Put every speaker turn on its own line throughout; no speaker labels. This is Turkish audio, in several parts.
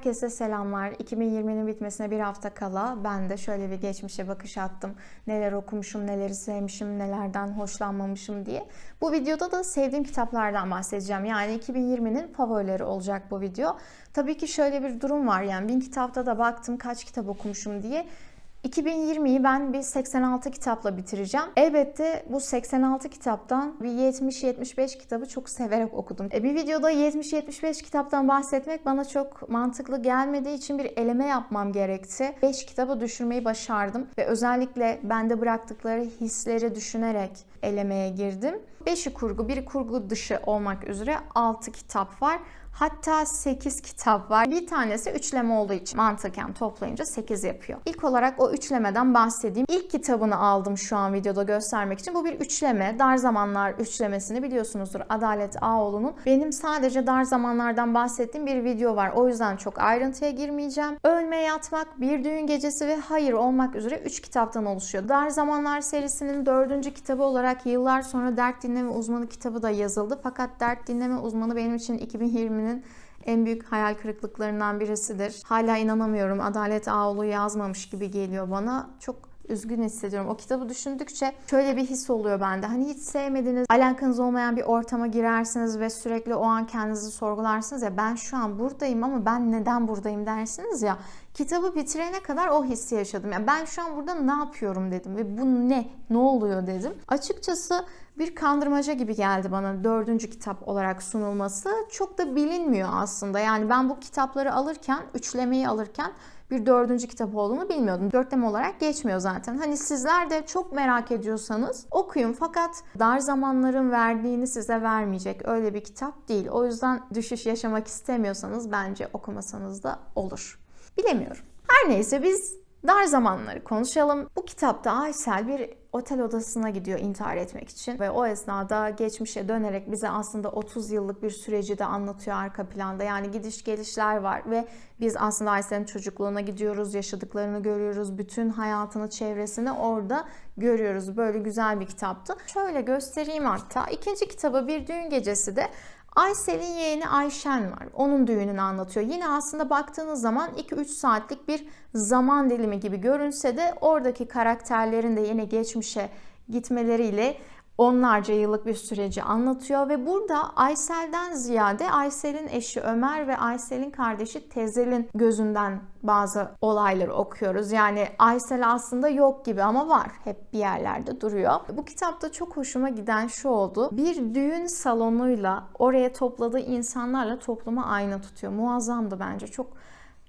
Herkese selamlar. 2020'nin bitmesine bir hafta kala ben de şöyle bir geçmişe bakış attım. Neler okumuşum, neleri sevmişim, nelerden hoşlanmamışım diye. Bu videoda da sevdiğim kitaplardan bahsedeceğim. Yani 2020'nin favorileri olacak bu video. Tabii ki şöyle bir durum var. Yani bin kitapta da baktım kaç kitap okumuşum diye. 2020'yi ben bir 86 kitapla bitireceğim. Elbette bu 86 kitaptan bir 70-75 kitabı çok severek okudum. E bir videoda 70-75 kitaptan bahsetmek bana çok mantıklı gelmediği için bir eleme yapmam gerekti. 5 kitabı düşürmeyi başardım ve özellikle bende bıraktıkları hisleri düşünerek elemeye girdim. 5'i kurgu, biri kurgu dışı olmak üzere 6 kitap var. Hatta 8 kitap var. Bir tanesi üçleme olduğu için mantıken toplayınca 8 yapıyor. İlk olarak o üçlemeden bahsedeyim. İlk kitabını aldım şu an videoda göstermek için. Bu bir üçleme. Dar Zamanlar üçlemesini biliyorsunuzdur. Adalet Ağoğlu'nun. Benim sadece dar zamanlardan bahsettiğim bir video var. O yüzden çok ayrıntıya girmeyeceğim. Ölme Yatmak, Bir Düğün Gecesi ve Hayır olmak üzere 3 kitaptan oluşuyor. Dar Zamanlar serisinin dördüncü kitabı olarak yıllar sonra Dert Dinleme Uzmanı kitabı da yazıldı. Fakat Dert Dinleme Uzmanı benim için 2020'nin en büyük hayal kırıklıklarından birisidir. Hala inanamıyorum. Adalet Ağoğlu yazmamış gibi geliyor bana. Çok üzgün hissediyorum. O kitabı düşündükçe şöyle bir his oluyor bende. Hani hiç sevmediğiniz, alakanız olmayan bir ortama girersiniz ve sürekli o an kendinizi sorgularsınız ya ben şu an buradayım ama ben neden buradayım dersiniz ya. Kitabı bitirene kadar o hissi yaşadım. Yani ben şu an burada ne yapıyorum dedim ve bu ne, ne oluyor dedim. Açıkçası bir kandırmaca gibi geldi bana dördüncü kitap olarak sunulması. Çok da bilinmiyor aslında. Yani ben bu kitapları alırken, üçlemeyi alırken bir dördüncü kitap olduğunu bilmiyordum. Dörtleme olarak geçmiyor zaten. Hani sizler de çok merak ediyorsanız okuyun fakat dar zamanların verdiğini size vermeyecek öyle bir kitap değil. O yüzden düşüş yaşamak istemiyorsanız bence okumasanız da olur. Bilemiyorum. Her neyse biz dar zamanları konuşalım. Bu kitapta Aysel bir otel odasına gidiyor intihar etmek için ve o esnada geçmişe dönerek bize aslında 30 yıllık bir süreci de anlatıyor arka planda. Yani gidiş gelişler var ve biz aslında Aysel'in çocukluğuna gidiyoruz, yaşadıklarını görüyoruz, bütün hayatını, çevresini orada görüyoruz. Böyle güzel bir kitaptı. Şöyle göstereyim hatta. İkinci kitabı Bir Düğün Gecesi de Aysel'in yeğeni Ayşen var. Onun düğününü anlatıyor. Yine aslında baktığınız zaman 2-3 saatlik bir zaman dilimi gibi görünse de oradaki karakterlerin de yine geçmişe gitmeleriyle onlarca yıllık bir süreci anlatıyor ve burada Aysel'den ziyade Aysel'in eşi Ömer ve Aysel'in kardeşi Tezel'in gözünden bazı olayları okuyoruz. Yani Aysel aslında yok gibi ama var. Hep bir yerlerde duruyor. Bu kitapta çok hoşuma giden şu oldu. Bir düğün salonuyla oraya topladığı insanlarla topluma ayna tutuyor. Muazzamdı bence. Çok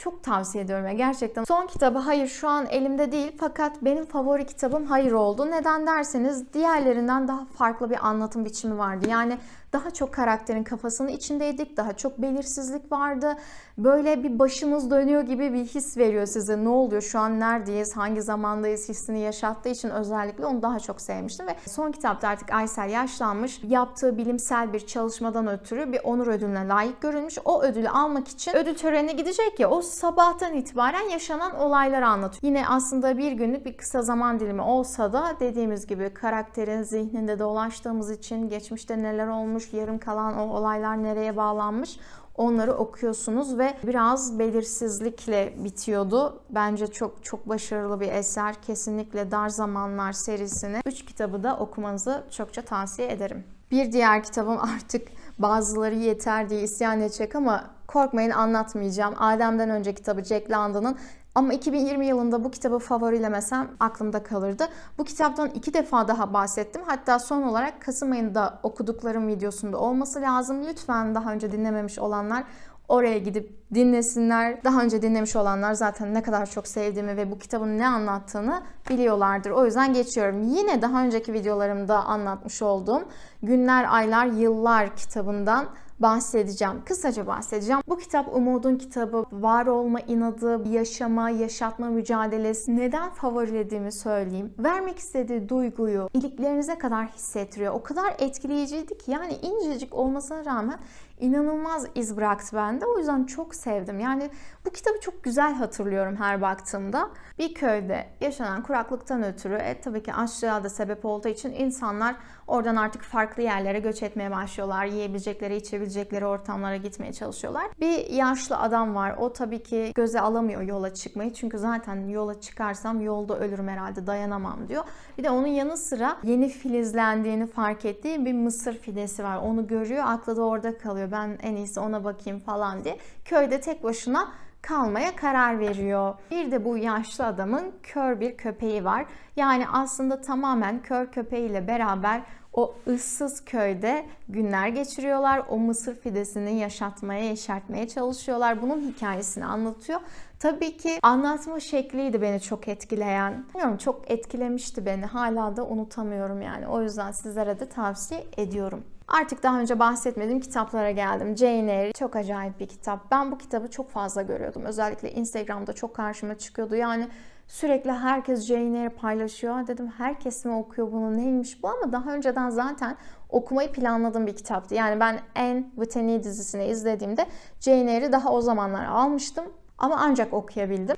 çok tavsiye ediyorum ya gerçekten. Son kitabı hayır şu an elimde değil fakat benim favori kitabım hayır oldu. Neden derseniz diğerlerinden daha farklı bir anlatım biçimi vardı. Yani daha çok karakterin kafasının içindeydik. Daha çok belirsizlik vardı. Böyle bir başımız dönüyor gibi bir his veriyor size. Ne oluyor? Şu an neredeyiz? Hangi zamandayız? Hissini yaşattığı için özellikle onu daha çok sevmiştim ve son kitapta artık Aysel yaşlanmış. Yaptığı bilimsel bir çalışmadan ötürü bir onur ödülüne layık görülmüş. O ödülü almak için ödül törenine gidecek ya o sabahtan itibaren yaşanan olayları anlatıyor. Yine aslında bir günlük bir kısa zaman dilimi olsa da dediğimiz gibi karakterin zihninde dolaştığımız için geçmişte neler olmuş, yarım kalan o olaylar nereye bağlanmış onları okuyorsunuz ve biraz belirsizlikle bitiyordu. Bence çok çok başarılı bir eser. Kesinlikle Dar Zamanlar serisini 3 kitabı da okumanızı çokça tavsiye ederim. Bir diğer kitabım artık bazıları yeter diye isyan edecek ama korkmayın anlatmayacağım. Adem'den önce kitabı Jack London'ın ama 2020 yılında bu kitabı favorilemesem aklımda kalırdı. Bu kitaptan iki defa daha bahsettim. Hatta son olarak Kasım ayında okuduklarım videosunda olması lazım. Lütfen daha önce dinlememiş olanlar oraya gidip dinlesinler. Daha önce dinlemiş olanlar zaten ne kadar çok sevdiğimi ve bu kitabın ne anlattığını biliyorlardır. O yüzden geçiyorum. Yine daha önceki videolarımda anlatmış olduğum Günler, Aylar, Yıllar kitabından bahsedeceğim. Kısaca bahsedeceğim. Bu kitap umudun kitabı, var olma inadı, yaşama, yaşatma mücadelesi. Neden favorilediğimi söyleyeyim. Vermek istediği duyguyu iliklerinize kadar hissettiriyor. O kadar etkileyiciydi ki yani incecik olmasına rağmen inanılmaz iz bıraktı bende. O yüzden çok sevdim. Yani bu kitabı çok güzel hatırlıyorum her baktığımda. Bir köyde yaşanan kuraklıktan ötürü e, tabii ki açlığa da sebep olduğu için insanlar oradan artık farklı yerlere göç etmeye başlıyorlar. Yiyebilecekleri, içebilecekleri ortamlara gitmeye çalışıyorlar. Bir yaşlı adam var. O tabii ki göze alamıyor yola çıkmayı. Çünkü zaten yola çıkarsam yolda ölürüm herhalde dayanamam diyor. Bir de onun yanı sıra yeni filizlendiğini fark ettiği bir mısır fidesi var. Onu görüyor. Aklı da orada kalıyor. Ben en iyisi ona bakayım falan diye. Köyde tek başına kalmaya karar veriyor. Bir de bu yaşlı adamın kör bir köpeği var. Yani aslında tamamen kör köpeğiyle beraber o ıssız köyde günler geçiriyorlar. O mısır fidesini yaşatmaya, yeşertmeye çalışıyorlar. Bunun hikayesini anlatıyor. Tabii ki anlatma şekliydi beni çok etkileyen. Bilmiyorum çok etkilemişti beni. Hala da unutamıyorum yani. O yüzden sizlere de tavsiye ediyorum. Artık daha önce bahsetmediğim kitaplara geldim. Jane Eyre çok acayip bir kitap. Ben bu kitabı çok fazla görüyordum. Özellikle Instagram'da çok karşıma çıkıyordu. Yani sürekli herkes Jane Eyre paylaşıyor. Dedim herkes mi okuyor bunu neymiş bu ama daha önceden zaten okumayı planladığım bir kitaptı. Yani ben Anne Botany dizisini izlediğimde Jane Eyre'i daha o zamanlar almıştım ama ancak okuyabildim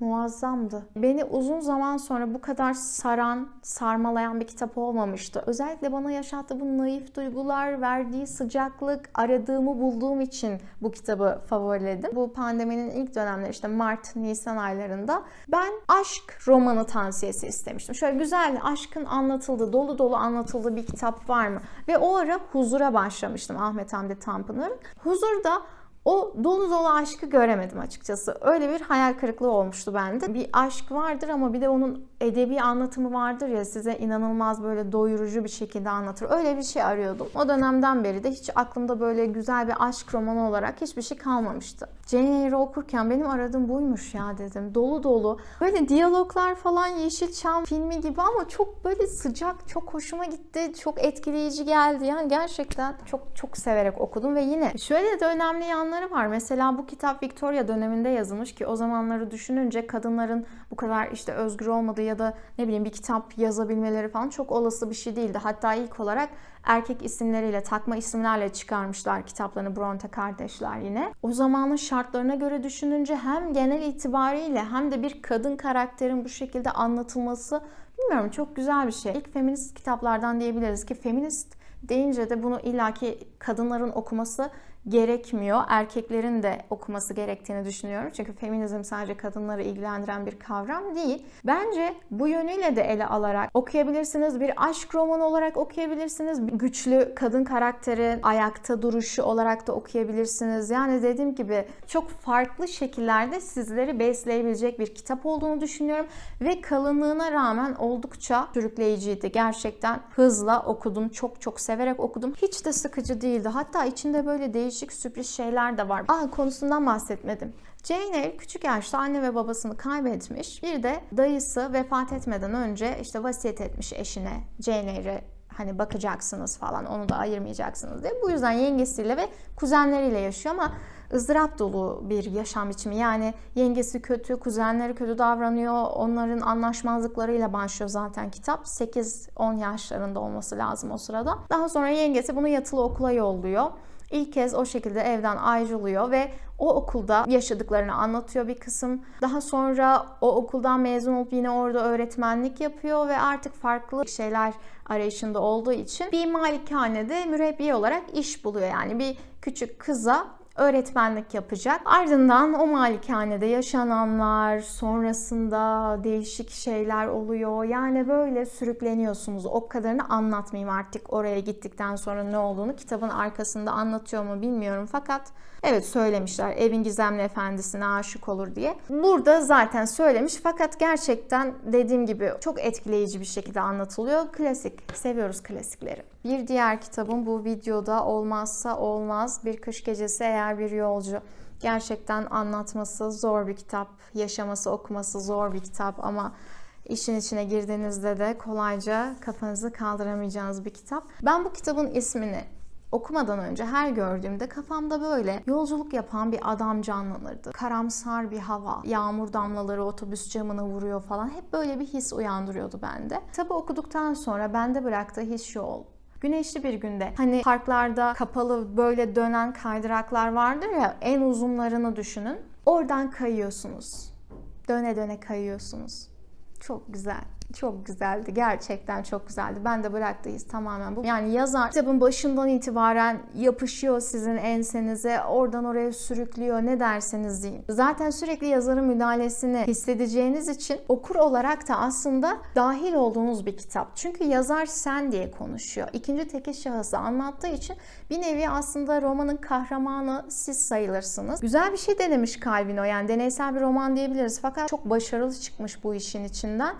muazzamdı. Beni uzun zaman sonra bu kadar saran, sarmalayan bir kitap olmamıştı. Özellikle bana yaşattığı bu naif duygular, verdiği sıcaklık, aradığımı bulduğum için bu kitabı favoriledim. Bu pandeminin ilk dönemleri işte Mart, Nisan aylarında ben aşk romanı tavsiyesi istemiştim. Şöyle güzel aşkın anlatıldığı, dolu dolu anlatıldığı bir kitap var mı? Ve o ara Huzur'a başlamıştım Ahmet Hamdi Tanpınar'ın. Huzur'da o dolu dolu aşkı göremedim açıkçası. Öyle bir hayal kırıklığı olmuştu bende. Bir aşk vardır ama bir de onun edebi anlatımı vardır ya size inanılmaz böyle doyurucu bir şekilde anlatır. Öyle bir şey arıyordum. O dönemden beri de hiç aklımda böyle güzel bir aşk romanı olarak hiçbir şey kalmamıştı. Jane Eyre okurken benim aradığım buymuş ya dedim. Dolu dolu. Böyle diyaloglar falan Yeşilçam filmi gibi ama çok böyle sıcak, çok hoşuma gitti. Çok etkileyici geldi. Yani gerçekten çok çok severek okudum ve yine şöyle de önemli yanları var. Mesela bu kitap Victoria döneminde yazılmış ki o zamanları düşününce kadınların bu kadar işte özgür olmadığı ya da ne bileyim bir kitap yazabilmeleri falan çok olası bir şey değildi. Hatta ilk olarak erkek isimleriyle, takma isimlerle çıkarmışlar kitaplarını Bronte kardeşler yine. O zamanın şartlarına göre düşününce hem genel itibariyle hem de bir kadın karakterin bu şekilde anlatılması bilmiyorum çok güzel bir şey. İlk feminist kitaplardan diyebiliriz ki feminist deyince de bunu illaki kadınların okuması gerekmiyor. Erkeklerin de okuması gerektiğini düşünüyorum. Çünkü feminizm sadece kadınları ilgilendiren bir kavram değil. Bence bu yönüyle de ele alarak okuyabilirsiniz. Bir aşk romanı olarak okuyabilirsiniz. Güçlü kadın karakteri ayakta duruşu olarak da okuyabilirsiniz. Yani dediğim gibi çok farklı şekillerde sizleri besleyebilecek bir kitap olduğunu düşünüyorum. Ve kalınlığına rağmen oldukça sürükleyiciydi. Gerçekten hızla okudum. Çok çok severek okudum. Hiç de sıkıcı değildi. Hatta içinde böyle değişik sürpriz şeyler de var. Aa konusundan bahsetmedim. Jane Eyre küçük yaşta anne ve babasını kaybetmiş. Bir de dayısı vefat etmeden önce işte vasiyet etmiş eşine Jane Eyre hani bakacaksınız falan onu da ayırmayacaksınız diye. Bu yüzden yengesiyle ve kuzenleriyle yaşıyor ama ızdırap dolu bir yaşam biçimi. Yani yengesi kötü, kuzenleri kötü davranıyor. Onların anlaşmazlıklarıyla başlıyor zaten kitap. 8-10 yaşlarında olması lazım o sırada. Daha sonra yengesi bunu yatılı okula yolluyor. İlk kez o şekilde evden ayrılıyor ve o okulda yaşadıklarını anlatıyor bir kısım. Daha sonra o okuldan mezun olup yine orada öğretmenlik yapıyor ve artık farklı şeyler arayışında olduğu için bir malikanede mürebbiye olarak iş buluyor. Yani bir küçük kıza öğretmenlik yapacak. Ardından o malikanede yaşananlar, sonrasında değişik şeyler oluyor. Yani böyle sürükleniyorsunuz. O kadarını anlatmayayım artık oraya gittikten sonra ne olduğunu. Kitabın arkasında anlatıyor mu bilmiyorum fakat evet söylemişler evin gizemli efendisine aşık olur diye. Burada zaten söylemiş fakat gerçekten dediğim gibi çok etkileyici bir şekilde anlatılıyor. Klasik. Seviyoruz klasikleri. Bir diğer kitabım bu videoda olmazsa olmaz bir kış gecesi eğer bir yolcu. Gerçekten anlatması zor bir kitap, yaşaması, okuması zor bir kitap ama işin içine girdiğinizde de kolayca kafanızı kaldıramayacağınız bir kitap. Ben bu kitabın ismini okumadan önce her gördüğümde kafamda böyle yolculuk yapan bir adam canlanırdı. Karamsar bir hava, yağmur damlaları otobüs camına vuruyor falan. Hep böyle bir his uyandırıyordu bende. Kitabı okuduktan sonra bende bıraktığı his şu oldu Güneşli bir günde hani parklarda kapalı böyle dönen kaydıraklar vardır ya en uzunlarını düşünün. Oradan kayıyorsunuz. Döne döne kayıyorsunuz. Çok güzel. Çok güzeldi. Gerçekten çok güzeldi. Ben de bıraktıyız tamamen bu. Yani yazar kitabın başından itibaren yapışıyor sizin ensenize. Oradan oraya sürüklüyor. Ne derseniz deyin. Zaten sürekli yazarın müdahalesini hissedeceğiniz için okur olarak da aslında dahil olduğunuz bir kitap. Çünkü yazar sen diye konuşuyor. İkinci tekil şahısı anlattığı için bir nevi aslında romanın kahramanı siz sayılırsınız. Güzel bir şey denemiş Calvino. Yani deneysel bir roman diyebiliriz. Fakat çok başarılı çıkmış bu işin içinden.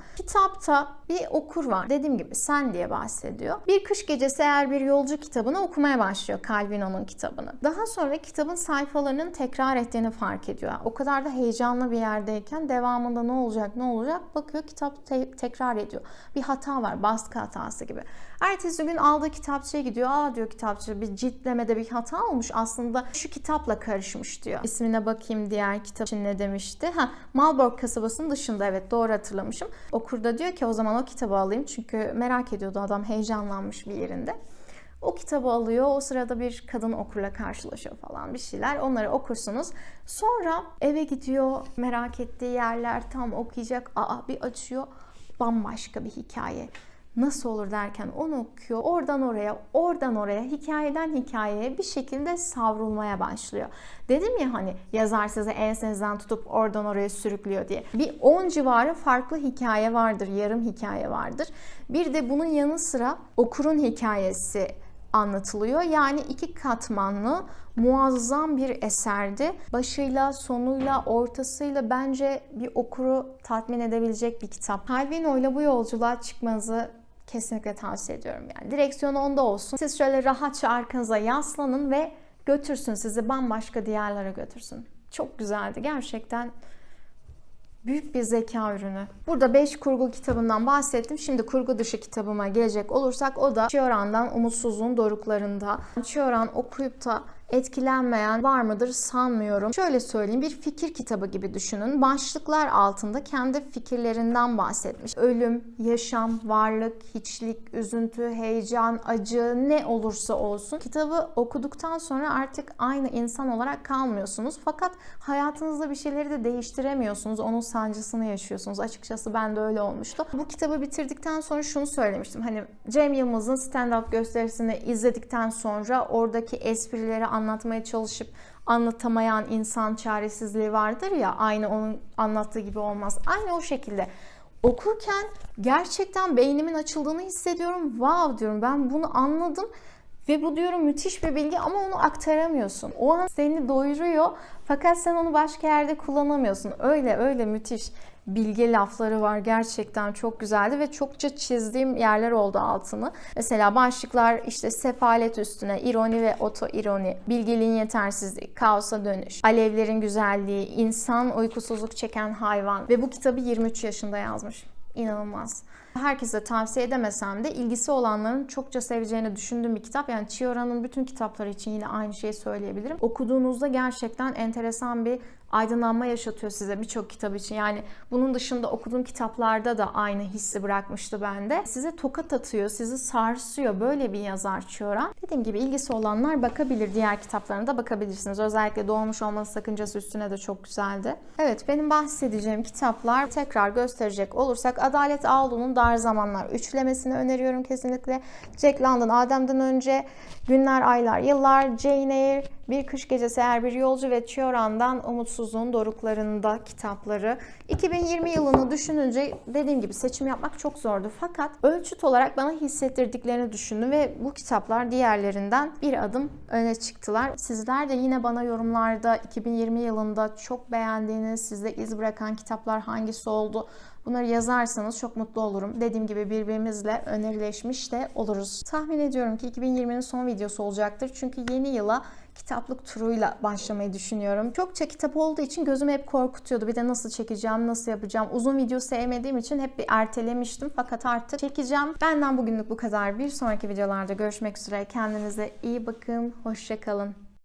Kitapta bir okur var. Dediğim gibi sen diye bahsediyor. Bir kış gecesi eğer bir yolcu kitabını okumaya başlıyor Calvino'nun kitabını. Daha sonra kitabın sayfalarının tekrar ettiğini fark ediyor. O kadar da heyecanlı bir yerdeyken devamında ne olacak ne olacak bakıyor kitap te- tekrar ediyor. Bir hata var baskı hatası gibi. Ertesi gün aldığı kitapçıya gidiyor. Aa diyor kitapçı bir ciltlemede bir hata olmuş. Aslında şu kitapla karışmış diyor. İsmine bakayım diğer kitap için ne demişti. Ha Malbork kasabasının dışında evet doğru hatırlamışım. Okur da diyor ki o zaman o kitabı alayım. Çünkü merak ediyordu adam heyecanlanmış bir yerinde. O kitabı alıyor. O sırada bir kadın okurla karşılaşıyor falan bir şeyler. Onları okursunuz. Sonra eve gidiyor. Merak ettiği yerler tam okuyacak. Aa bir açıyor. Bambaşka bir hikaye nasıl olur derken onu okuyor. Oradan oraya, oradan oraya, hikayeden hikayeye bir şekilde savrulmaya başlıyor. Dedim ya hani yazar size ensenizden tutup oradan oraya sürüklüyor diye. Bir 10 civarı farklı hikaye vardır, yarım hikaye vardır. Bir de bunun yanı sıra okurun hikayesi anlatılıyor. Yani iki katmanlı muazzam bir eserdi. Başıyla, sonuyla, ortasıyla bence bir okuru tatmin edebilecek bir kitap. Calvino ile bu yolculuğa çıkmanızı kesinlikle tavsiye ediyorum. Yani direksiyon onda olsun. Siz şöyle rahatça arkanıza yaslanın ve götürsün sizi bambaşka diyarlara götürsün. Çok güzeldi gerçekten. Büyük bir zeka ürünü. Burada 5 kurgu kitabından bahsettim. Şimdi kurgu dışı kitabıma gelecek olursak o da Cioran'dan Umutsuzluğun Doruklarında. Cioran okuyup da etkilenmeyen var mıdır sanmıyorum. Şöyle söyleyeyim bir fikir kitabı gibi düşünün. Başlıklar altında kendi fikirlerinden bahsetmiş. Ölüm, yaşam, varlık, hiçlik, üzüntü, heyecan, acı ne olursa olsun. Kitabı okuduktan sonra artık aynı insan olarak kalmıyorsunuz. Fakat hayatınızda bir şeyleri de değiştiremiyorsunuz. Onun sancısını yaşıyorsunuz. Açıkçası ben de öyle olmuştu. Bu kitabı bitirdikten sonra şunu söylemiştim. Hani Cem Yılmaz'ın stand-up gösterisini izledikten sonra oradaki esprileri anlatmaya çalışıp anlatamayan insan çaresizliği vardır ya aynı onun anlattığı gibi olmaz. Aynı o şekilde okurken gerçekten beynimin açıldığını hissediyorum. Wow diyorum ben bunu anladım ve bu diyorum müthiş bir bilgi ama onu aktaramıyorsun. O an seni doyuruyor fakat sen onu başka yerde kullanamıyorsun. Öyle öyle müthiş bilgi lafları var. Gerçekten çok güzeldi ve çokça çizdiğim yerler oldu altını. Mesela başlıklar işte sefalet üstüne, ironi ve oto ironi, bilgiliğin yetersizliği, kaosa dönüş, alevlerin güzelliği, insan uykusuzluk çeken hayvan ve bu kitabı 23 yaşında yazmış. İnanılmaz. Herkese tavsiye edemesem de ilgisi olanların çokça seveceğini düşündüğüm bir kitap. Yani Chiora'nın bütün kitapları için yine aynı şeyi söyleyebilirim. Okuduğunuzda gerçekten enteresan bir aydınlanma yaşatıyor size birçok kitap için. Yani bunun dışında okuduğum kitaplarda da aynı hissi bırakmıştı bende. Size tokat atıyor, sizi sarsıyor. Böyle bir yazar Chiora. Dediğim gibi ilgisi olanlar bakabilir. Diğer kitaplarına da bakabilirsiniz. Özellikle Doğmuş Olması Sakıncası üstüne de çok güzeldi. Evet benim bahsedeceğim kitaplar tekrar gösterecek olursak Adalet Ağlu'nun Dar Zamanlar üçlemesini öneriyorum kesinlikle. Jack London Adem'den önce Günler, Aylar, Yıllar, Jane Eyre, Bir Kış Gecesi Eğer Bir Yolcu ve Chioran'dan Umutsuzluğun Doruklarında kitapları. 2020 yılını düşününce dediğim gibi seçim yapmak çok zordu. Fakat ölçüt olarak bana hissettirdiklerini düşündüm ve bu kitaplar diğerlerinden bir adım öne çıktılar. Sizler de yine bana yorumlarda 2020 yılında çok beğendiğiniz, sizde iz bırakan kitaplar hangisi oldu? Bunları yazarsanız çok mutlu olurum. Dediğim gibi birbirimizle önerileşmiş de oluruz. Tahmin ediyorum ki 2020'nin son videosu olacaktır. Çünkü yeni yıla kitaplık turuyla başlamayı düşünüyorum. Çokça kitap olduğu için gözümü hep korkutuyordu. Bir de nasıl çekeceğim, nasıl yapacağım. Uzun video sevmediğim için hep bir ertelemiştim. Fakat artık çekeceğim. Benden bugünlük bu kadar. Bir sonraki videolarda görüşmek üzere. Kendinize iyi bakın. Hoşçakalın.